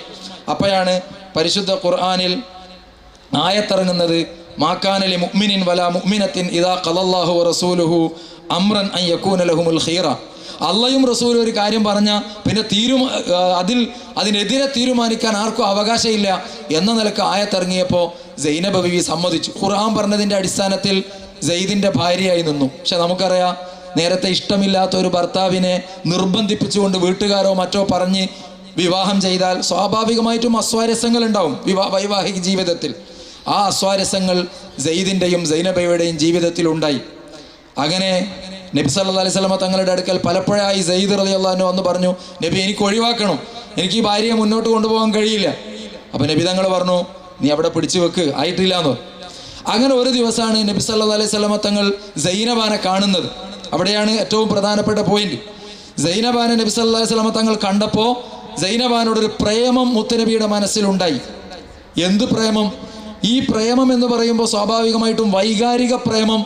അപ്പോഴാണ് പരിശുദ്ധ ഖുർആാനിൽ ആയത്തിറങ്ങുന്നത് മാക്കാനലി മുഅ്മിനിൻ വലാ മുഅ്മിനത്തിൻ ഇദാ ഖലല്ലാഹു വറസൂലുഹു അംറൻ അൻ യകൂന ലഹുമുൽ ഖീറ അള്ളയും റസൂലും ഒരു കാര്യം പറഞ്ഞ പിന്നെ തീരുമാ അതിൽ അതിനെതിരെ തീരുമാനിക്കാൻ ആർക്കും അവകാശമില്ല. എന്ന നിലയ്ക്ക് ആയത്തിറങ്ങിയപ്പോൾ സൈനബ ബിവി സമ്മതിച്ചു. ഖുർആൻ പറഞ്ഞതിന്റെ അടിസ്ഥാനത്തിൽ സെയ്ദിന്റെ ഭാര്യയായി നിന്നു. പക്ഷെ നമുക്കറിയാം നേരത്തെ ഇഷ്ടമില്ലാത്ത ഒരു ഭർത്താവിനെ നിർബന്ധിപ്പിച്ചുകൊണ്ട് വീട്ടുകാരോ മറ്റോ പറഞ്ഞ് വിവാഹം ചെയ്താൽ സ്വാഭാവികമായിട്ടും അസ്വാരസ്യങ്ങൾ ഉണ്ടാവും വിവാ വൈവാഹിക ജീവിതത്തിൽ. ആ അസ്വാരസ്യങ്ങൾ സെയ്ദിന്റെയും സൈനബയുടെയും ജീവിതത്തിൽ ഉണ്ടായി. അങ്ങനെ നബി സല്ലാ അലൈഹി വസല്ലമ തങ്ങളുടെ അടുക്കൽ പലപ്പോഴായി സെയ്ദ് റളിയല്ലാഹു അൻഹു വന്ന് പറഞ്ഞു നബി എനിക്ക് ഒഴിവാക്കണം. എനിക്ക് ഈ ഭാര്യയെ മുന്നോട്ട് കൊണ്ടുപോകാൻ കഴിയില്ല. അപ്പൊ നബി തങ്ങൾ പറഞ്ഞു നീ അവിടെ പിടിച്ചു വെക്ക്. ആയിട്ടില്ല എന്ന് അങ്ങനെ ഒരു ദിവസമാണ് നബി സല്ലാ അലൈഹി വസല്ലമ തങ്ങൾ സൈനബാനെ കാണുന്നത്. അവിടെയാണ് ഏറ്റവും പ്രധാനപ്പെട്ട പോയിന്റ് സൈനബാനെ നബി സല്ലല്ലാഹു അലൈഹി വസല്ലമ തങ്ങൾ കണ്ടപ്പോൾ സൈനബാനോടൊരു പ്രേമം മുത്തനബിയുടെ മനസ്സിലുണ്ടായി. എന്ത് പ്രേമം? ഈ പ്രേമം എന്ന് പറയുമ്പോൾ സ്വാഭാവികമായിട്ടും വൈകാരിക പ്രേമം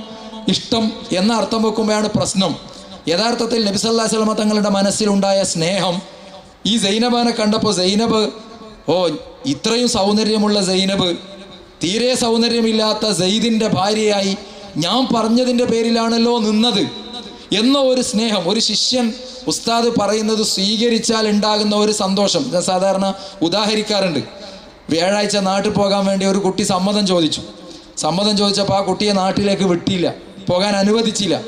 ഇഷ്ടം എന്ന അർത്ഥം വെക്കുമ്പോഴാണ് പ്രശ്നം. യഥാർത്ഥത്തിൽ നബിസല്ലാ സ്വലമ തങ്ങളുടെ മനസ്സിലുണ്ടായ സ്നേഹം. ഈ സൈനബാനെ കണ്ടപ്പോൾ സൈനബ് ഓ ഇത്രയും സൗന്ദര്യമുള്ള സൈനബ് തീരെ സൗന്ദര്യമില്ലാത്ത സെയ്ദിന്റെ ഭാര്യയായി ഞാൻ പറഞ്ഞതിന്റെ പേരിലാണല്ലോ നിന്നത് എന്ന ഒരു സ്നേഹം ഒരു ശിഷ്യൻ ഉസ്താദ് പറയുന്നത് സ്വീകരിച്ചാൽ ഉണ്ടാകുന്ന ഒരു സന്തോഷം. ഞാൻ സാധാരണ ഉദാഹരിക്കാറുണ്ട്. വ്യാഴാഴ്ച നാട്ടിൽ പോകാൻ വേണ്ടി ഒരു കുട്ടി സമ്മതം ചോദിച്ചു. സമ്മതം ചോദിച്ചപ്പോൾ ആ കുട്ടിയെ നാട്ടിലേക്ക് വിട്ടില്ല. പോകാൻ അനുവദിച്ചില്ല.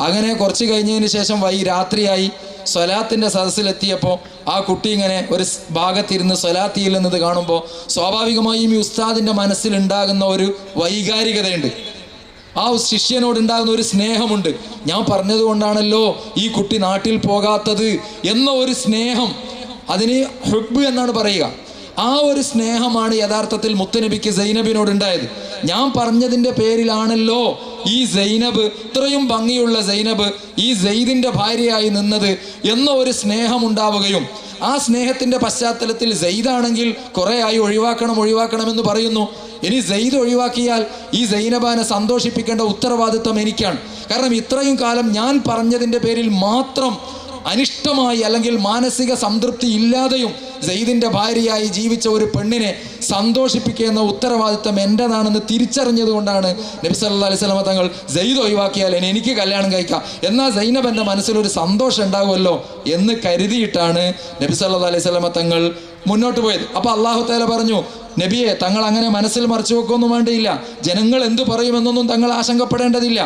അങ്ങനെ കുറച്ച് കഴിഞ്ഞതിന് ശേഷം വൈ രാത്രിയായി സ്വലാത്തിന്റെ സദസ്സിലെത്തിയപ്പോൾ ആ കുട്ടി ഇങ്ങനെ ഒരു ഭാഗത്തിരുന്ന് സ്വലാത്ത് ചെല്ലുന്നത് കാണുമ്പോൾ സ്വാഭാവികമായും ഈ ഉസ്താദിന്റെ മനസ്സിലുണ്ടാകുന്ന ഒരു വൈകാരികതയുണ്ട്. ആ ശിഷ്യനോട് ഉണ്ടാകുന്ന ഒരു സ്നേഹമുണ്ട്. ഞാൻ പറഞ്ഞതുകൊണ്ടാണല്ലോ ഈ കുട്ടി നാട്ടിൽ പോകാത്തത് എന്ന ഒരു സ്നേഹം. അതിന് ഹുബ് എന്നാണ് പറയുക. ആ ഒരു സ്നേഹമാണ് യഥാർത്ഥത്തിൽ മുത്തനബിക്ക് സൈനബിനോട് ഉണ്ടായത് ഞാൻ പറഞ്ഞതിന്റെ പേരിലാണല്ലോ ഈ സൈനബ് ഇത്രയും ഭംഗിയുള്ള സൈനബ് ഈ സെയ്ദിന്റെ ഭാര്യയായി നിന്നത് എന്ന ഒരു സ്നേഹം ഉണ്ടാവുകയും ആ സ്നേഹത്തിന്റെ പശ്ചാത്തലത്തിൽ സെയ്ദാണെങ്കിൽ കുറെ ആയി ഒഴിവാക്കണം ഒഴിവാക്കണം എന്ന് പറയുന്നു. ഇനി സെയ്ദ് ഒഴിവാക്കിയാൽ ഈ സൈനബാനെ സന്തോഷിപ്പിക്കേണ്ട ഉത്തരവാദിത്വം എനിക്കാണ്. കാരണം ഇത്രയും കാലം ഞാൻ പറഞ്ഞതിന്റെ പേരിൽ മാത്രം അനിഷ്ടമായി അല്ലെങ്കിൽ മാനസിക സംതൃപ്തി ഇല്ലാതെയും സെയ്ദിന്റെ ഭാര്യയായി ജീവിച്ച ഒരു പെണ്ണിനെ സന്തോഷിപ്പിക്കുന്ന ഉത്തരവാദിത്തം എന്റെതാണെന്ന് തിരിച്ചറിഞ്ഞതുകൊണ്ടാണ് നബി സല്ലല്ലാഹു അലൈഹി വസല്ലമ തങ്ങൾ സെയ്ദ് ഒഴിവാക്കിയാൽ എനിക്ക് കല്യാണം കഴിക്കാം. എന്നാൽ സൈനബ് എന്റെ മനസ്സിലൊരു സന്തോഷം ഉണ്ടാകുമല്ലോ എന്ന് കരുതിയിട്ടാണ് നബി സല്ലല്ലാഹു അലൈഹി തങ്ങൾ മുന്നോട്ട് പോയത്. അപ്പോൾ അള്ളാഹു താല പറഞ്ഞു നബിയെ തങ്ങൾ അങ്ങനെ മനസ്സിൽ മറച്ചു വെക്കൊന്നും വേണ്ടിയില്ല. ജനങ്ങൾ എന്തു പറയുമെന്നൊന്നും തങ്ങൾ ആശങ്കപ്പെടേണ്ടതില്ല.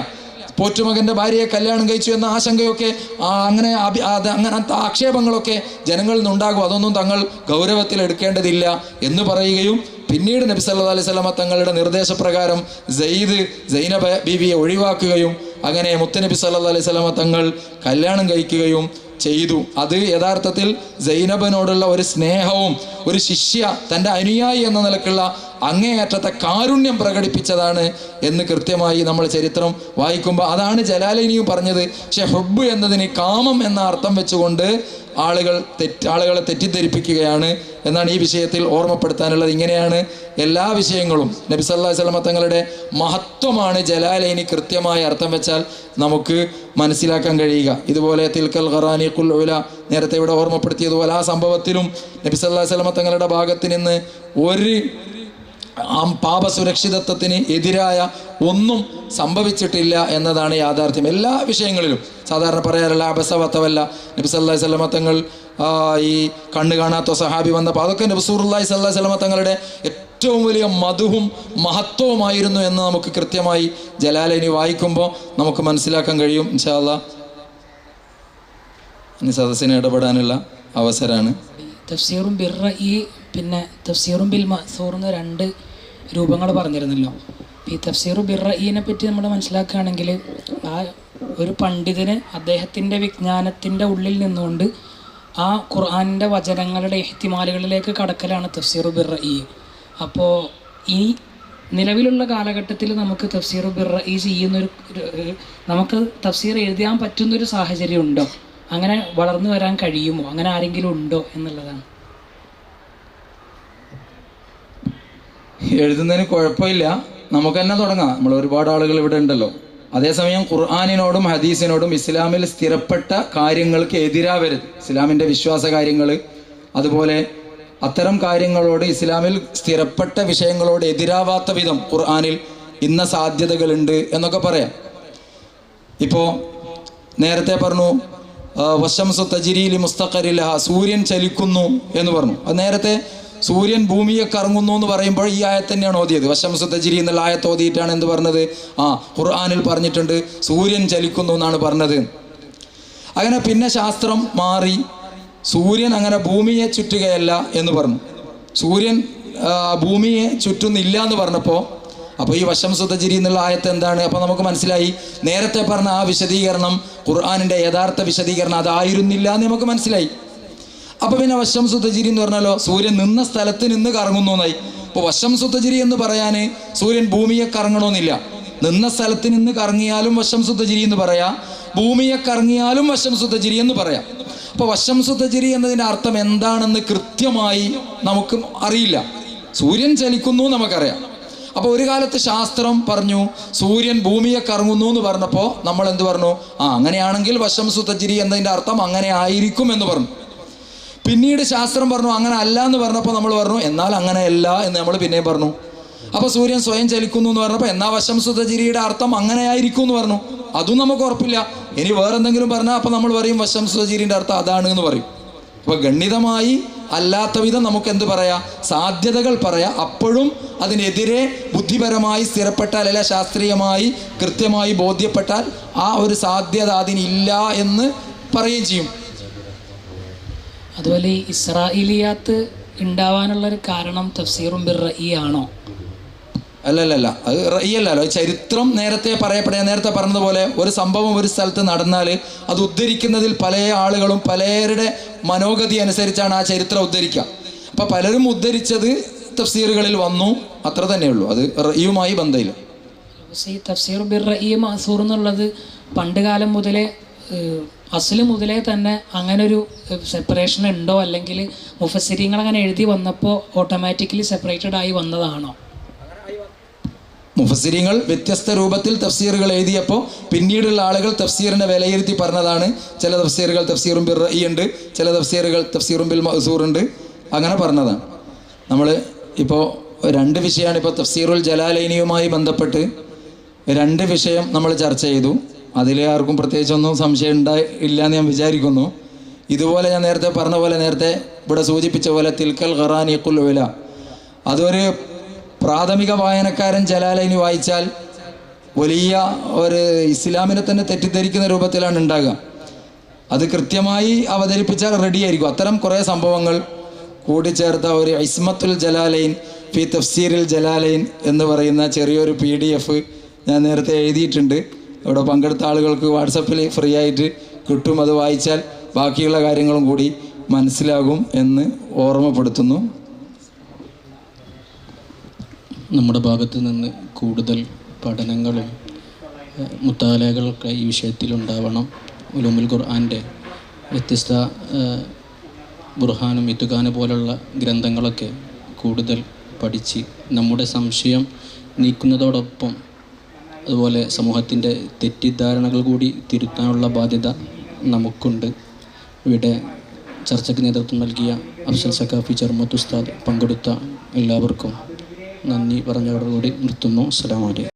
പോറ്റുമകന്റെ ഭാര്യയെ കല്യാണം കഴിച്ചു എന്ന ആശങ്കയൊക്കെ അങ്ങനെ അങ്ങനത്തെ ആക്ഷേപങ്ങളൊക്കെ ജനങ്ങളിൽ നിന്നുണ്ടാകും. അതൊന്നും തങ്ങൾ ഗൗരവത്തിൽ എടുക്കേണ്ടതില്ല എന്ന് പറയുകയും പിന്നീട് നബി സല്ലു അലൈഹി സ്വലമ തങ്ങളുടെ നിർദ്ദേശപ്രകാരം സെയ്ദ് സൈനബ ബീവിയെ ഒഴിവാക്കുകയും അങ്ങനെ മുത്തനബി സല്ലു അലൈഹി സ്വലമ തങ്ങൾ കല്യാണം കഴിക്കുകയും ചെയ്തു. അത് യഥാർത്ഥത്തിൽ സൈനബനോടുള്ള ഒരു സ്നേഹവും ഒരു ശിഷ്യ തന്റെ അനുയായി എന്ന നിലക്കുള്ള അങ്ങേയറ്റത്തെ കാരുണ്യം പ്രകടിപ്പിച്ചതാണ് എന്ന് കൃത്യമായി നമ്മൾ ചരിത്രം വായിക്കുമ്പോൾ അതാണ് ജലാലിനിയും പറഞ്ഞത്. പക്ഷെ ഹുബ് എന്നതിന് കാമം എന്ന അർത്ഥം വെച്ചുകൊണ്ട് ആളുകൾ തെറ്റ് ആളുകളെ തെറ്റിദ്ധരിപ്പിക്കുകയാണ് എന്നാണ് ഈ വിഷയത്തിൽ ഓർമ്മപ്പെടുത്താനുള്ളത്. ഇങ്ങനെയാണ് എല്ലാ വിഷയങ്ങളും നബി സല്ലല്ലാഹു അലൈഹി തങ്ങളുടെ മഹത്വമാണ് ജലാലൈനി കൃത്യമായ അർത്ഥം വെച്ചാൽ നമുക്ക് മനസ്സിലാക്കാൻ കഴിയുക. ഇതുപോലെ തിൽക്കൽ ഖറാനി കുല്ല നേരത്തെ ഇവിടെ ഓർമ്മപ്പെടുത്തിയതുപോലെ ആ സംഭവത്തിലും നബി സല്ലല്ലാഹു അലൈഹി തങ്ങളുടെ ഭാഗത്ത് നിന്ന് ഒരു ആ പാപസുരക്ഷിതത്വത്തിന് എതിരായ ഒന്നും സംഭവിച്ചിട്ടില്ല എന്നതാണ് യാഥാർത്ഥ്യം. എല്ലാ വിഷയങ്ങളിലും സാധാരണ പറയാറുള്ള അബസവത്തവല്ല നബി സ്വലമത്തങ്ങൾ ഈ കണ്ണു കാണാത്ത സഹാബി വന്നപ്പോൾ അതൊക്കെ നബിസൂറുല്ലാഹി സല്ലാഹി സ്വലമത്തങ്ങളുടെ തങ്ങളുടെ ഏറ്റവും വലിയ മധുവും മഹത്വവുമായിരുന്നു എന്ന് നമുക്ക് കൃത്യമായി ജലാലിനി വായിക്കുമ്പോൾ നമുക്ക് മനസ്സിലാക്കാൻ കഴിയും ഇൻഷാല്ല ഇനി സദസ്സിന് ഇടപെടാനുള്ള അവസരമാണ് തഫ്സീറും ബിർ ഈ പിന്നെ തഫ്സീറും ബിൽ മസൂർ രണ്ട് രൂപങ്ങൾ പറഞ്ഞിരുന്നല്ലോ. ഈ തഫ്സീറു ബിറീനെ പറ്റി നമ്മൾ മനസ്സിലാക്കുകയാണെങ്കിൽ ആ ഒരു പണ്ഡിതന് അദ്ദേഹത്തിന്റെ വിജ്ഞാനത്തിന്റെ ഉള്ളിൽ നിന്നുകൊണ്ട് ആ ഖുർആാനിന്റെ വചനങ്ങളുടെ എഹ്തിമാലുകളിലേക്ക് കടക്കലാണ് തഫ്സീറു ബിറീ അപ്പോൾ ഈ നിലവിലുള്ള കാലഘട്ടത്തിൽ നമുക്ക് തഫ്സീർ ബിറീ ചെയ്യുന്നൊരു നമുക്ക് തഫ്സീർ എഴുതാൻ പറ്റുന്നൊരു സാഹചര്യം ഉണ്ടോ? അങ്ങനെ വളർന്നു വരാൻ കഴിയുമോ? അങ്ങനെ ആരെങ്കിലും ഉണ്ടോ എന്നുള്ളതാണ്. എഴുതുന്നതിന് കുഴപ്പമില്ല. നമുക്ക് തന്നെ തുടങ്ങാം. നമ്മൾ ഒരുപാട് ആളുകൾ ഇവിടെ ഉണ്ടല്ലോ. അതേസമയം ഖുർആാനിനോടും ഹദീസിനോടും ഇസ്ലാമിൽ സ്ഥിരപ്പെട്ട കാര്യങ്ങൾക്ക് എതിരാവരുത്. ഇസ്ലാമിന്റെ വിശ്വാസ കാര്യങ്ങൾ അതുപോലെ അത്തരം കാര്യങ്ങളോട് ഇസ്ലാമിൽ സ്ഥിരപ്പെട്ട വിഷയങ്ങളോട് എതിരാവാത്ത വിധം ഖുർആാനിൽ ഇന്ന സാധ്യതകളുണ്ട് എന്നൊക്കെ പറയാം. ഇപ്പോൾ നേരത്തെ പറഞ്ഞു വശംസു തജിരിയിൽ മുസ്തഖരിലഹ സൂര്യൻ ചലിക്കുന്നു എന്ന് പറഞ്ഞു. അത് നേരത്തെ സൂര്യൻ ഭൂമിയെ കറങ്ങുന്നു എന്ന് പറയുമ്പോൾ ഈ ആയത്ത് തന്നെയാണ് ഓതിയത്. വശംസു തജിരി എന്നുള്ള ആയത്ത് ഓതിയിട്ടാണ് എന്ത് പറഞ്ഞത്? ആ ഖുർആാനിൽ പറഞ്ഞിട്ടുണ്ട് സൂര്യൻ ചലിക്കുന്നു എന്നാണ് പറഞ്ഞത്. അങ്ങനെ പിന്നെ ശാസ്ത്രം മാറി സൂര്യൻ അങ്ങനെ ഭൂമിയെ ചുറ്റുകയല്ല എന്ന് പറഞ്ഞു. സൂര്യൻ ഭൂമിയെ ചുറ്റുന്നില്ല എന്ന് പറഞ്ഞപ്പോൾ അപ്പോൾ ഈ വശം സുതജിരി എന്നുള്ള ആയത്ത് എന്താണ്? അപ്പോൾ നമുക്ക് മനസ്സിലായി നേരത്തെ പറഞ്ഞ ആ വിശദീകരണം ഖുർആാനിന്റെ യഥാർത്ഥ വിശദീകരണം അതായിരുന്നില്ല എന്ന് നമുക്ക് മനസ്സിലായി. അപ്പോൾ പിന്നെ വശം സുതജിരി എന്ന് പറഞ്ഞാലോ സൂര്യൻ നിന്ന സ്ഥലത്ത് നിന്ന് കറങ്ങുന്നു എന്നായി. ഇപ്പോൾ വശം സുതജിരി എന്ന് പറയാൻ സൂര്യൻ ഭൂമിയെ കറങ്ങണമെന്നില്ല നിന്ന സ്ഥലത്ത് നിന്ന് കറങ്ങിയാലും വശം സുതജിരി എന്ന് പറയാം ഭൂമിയെ കറങ്ങിയാലും വശം സുതജിരി എന്ന് പറയാം. അപ്പോൾ വശം സുതജിരി എന്നതിന്റെ അർത്ഥം എന്താണെന്ന് കൃത്യമായി നമുക്ക് അറിയില്ല. സൂര്യൻ ചലിക്കുന്നു നമുക്കറിയാം. അപ്പോൾ ഒരു കാലത്ത് ശാസ്ത്രം പറഞ്ഞു സൂര്യൻ ഭൂമിയെ കറങ്ങുന്നു എന്ന് പറഞ്ഞപ്പോൾ നമ്മൾ എന്ത് പറഞ്ഞു? ആ അങ്ങനെയാണെങ്കിൽ വശം സുതജിരി എന്നതിന്റെ അർത്ഥം അങ്ങനെ ആയിരിക്കും എന്ന് പറഞ്ഞു. പിന്നീട് ശാസ്ത്രം പറഞ്ഞു അങ്ങനെ അല്ല എന്ന് പറഞ്ഞപ്പോൾ നമ്മൾ പറഞ്ഞു എന്നാൽ അങ്ങനെയല്ല എന്ന് നമ്മൾ പിന്നെയും പറഞ്ഞു. അപ്പോൾ സൂര്യൻ സ്വയം ചലിക്കുന്നു എന്ന് പറഞ്ഞപ്പോൾ എന്നാ വശം സുതജിരിയുടെ അർത്ഥം അങ്ങനെയായിരിക്കും എന്ന് പറഞ്ഞു. അതും നമുക്ക് ഉറപ്പില്ല. ഇനി വേറെ എന്തെങ്കിലും പറഞ്ഞാൽ അപ്പോൾ നമ്മൾ പറയും വശം സുതജിരിന്റെ അർത്ഥം അതാണ് എന്ന് പറയും. അപ്പോൾ ഗണിതമായി അല്ലാത്ത വിധം നമുക്ക് എന്ത് പറയാ? സാധ്യതകൾ പറയാം. അപ്പോഴും അതിനെതിരെ ബുദ്ധിപരമായി സ്ഥിരപ്പെട്ടാൽ അല്ല ശാസ്ത്രീയമായി കൃത്യമായി ബോധ്യപ്പെട്ടാൽ ആ ഒരു സാധ്യത അതിനില്ല എന്ന് പറയുകയും ചെയ്യും. അതുപോലെ ഈ ഇസ്രായേലിയാത്ത് ഉണ്ടാവാനുള്ളൊരു കാരണം തഫ്സീറും ബിർ ഈ ആണോ? അല്ലല്ലല്ല അത് റയ്യല്ലല്ലോ ചരിത്രം നേരത്തെ പറയപ്പെടുക നേരത്തെ പറഞ്ഞതുപോലെ ഒരു സംഭവം ഒരു സ്ഥലത്ത് നടന്നാൽ അത് ഉദ്ധരിക്കുന്നതിൽ പല ആളുകളും പലരുടെ മനോഗതി അനുസരിച്ചാണ് ആ ചരിത്രം ഉദ്ധരിക്കുക. അപ്പം പലരും ഉദ്ധരിച്ചത് തഫ്സീറുകളിൽ വന്നു അത്ര തന്നെയുള്ളൂ അത് റയ്യുമായി ബന്ധമില്ല. പക്ഷേ ഈ തഫ്സീർ ബിർ ഈ മാസൂർ എന്നുള്ളത് പണ്ട് കാലം മുതലേ അസൽ മുതലേ തന്നെ അങ്ങനെ ഒരു സെപ്പറേഷൻ ഉണ്ടോ? അല്ലെങ്കിൽ മുഫസിരിങ്ങൾ അങ്ങനെ എഴുതി വന്നപ്പോൾ ഓട്ടോമാറ്റിക്കലി സെപ്പറേറ്റഡ് ആയി വന്നതാണോ? മുഫസിരിങ്ങൾ വ്യത്യസ്ത രൂപത്തിൽ തഫ്സീറുകൾ എഴുതിയപ്പോൾ പിന്നീടുള്ള ആളുകൾ തഫ്സീറിനെ വിലയിരുത്തി പറഞ്ഞതാണ്. ചില തഫ്സീറുകൾ തഫ്സീറും ബിർ റഈ ഉണ്ട് ചില തഫ്സീറുകൾ തഫ്സീറും ബിൽ മസൂർ ഉണ്ട്. അങ്ങനെ പറഞ്ഞതാണ്. നമ്മൾ ഇപ്പോൾ രണ്ട് വിഷയമാണ് ഇപ്പോൾ തഫ്സീറുൽ ജലാലൈനിയുമായി ബന്ധപ്പെട്ട് രണ്ട് വിഷയം നമ്മൾ ചർച്ച ചെയ്തു. അതിൽ ആർക്കും പ്രത്യേകിച്ചൊന്നും സംശയം ഉണ്ടായി ഇല്ല എന്ന് ഞാൻ വിചാരിക്കുന്നു. ഇതുപോലെ ഞാൻ നേരത്തെ പറഞ്ഞ പോലെ നേരത്തെ ഇവിടെ സൂചിപ്പിച്ച പോലെ തിൽക്കൽ ഖറാനിക്കുൽ ഉല. അതൊരു പ്രാഥമിക വായനക്കാരൻ ജലാലൈനി വായിച്ചാൽ വലിയ ഒരു ഇസ്ലാമിനെ തന്നെ തെറ്റിദ്ധരിക്കുന്ന രൂപത്തിലാണ് ഉണ്ടാകുക. അത് കൃത്യമായി അവതരിപ്പിച്ചാൽ റെഡിയായിരിക്കും അത്തരം കുറേ സംഭവങ്ങൾ കൂടിച്ചേർത്ത ഒരു ഇസ്മത്തുൽ ജലാലയിൻ ഫി തഫ്സീരിൽ ജലാലയിൻ എന്ന് പറയുന്ന ചെറിയൊരു പി ഞാൻ നേരത്തെ എഴുതിയിട്ടുണ്ട്. ഇവിടെ പങ്കെടുത്ത ആളുകൾക്ക് വാട്സപ്പിൽ ഫ്രീ ആയിട്ട് കിട്ടും. അത് വായിച്ചാൽ ബാക്കിയുള്ള കാര്യങ്ങളും കൂടി മനസ്സിലാകും എന്ന് ഓർമ്മപ്പെടുത്തുന്നു. നമ്മുടെ ഭാഗത്ത് നിന്ന് കൂടുതൽ പഠനങ്ങളും മുത്താലകളൊക്കെ ഈ വിഷയത്തിലുണ്ടാവണം ഉലൂമുൽ ഖുർആന്റെ വ്യത്യസ്ത ബുർഹാനും ഇത്തുഖാന് പോലുള്ള ഗ്രന്ഥങ്ങളൊക്കെ കൂടുതൽ പഠിച്ച് നമ്മുടെ സംശയം നീക്കുന്നതോടൊപ്പം അതുപോലെ സമൂഹത്തിന്റെ തെറ്റിദ്ധാരണകൾ കൂടി തിരുത്താനുള്ള ബാധ്യത നമുക്കുണ്ട്. ഇവിടെ ചർച്ചയ്ക്ക് നേതൃത്വം നൽകിയ അഫ്സൽ സഖാഫി ചർമ്മത്ത് ഉസ്താദ് പങ്കെടുത്ത എല്ലാവർക്കും നന്ദി പറഞ്ഞവരോടുകൂടി നിർത്തുന്നു. അസ്സലാമു അലൈക്കും.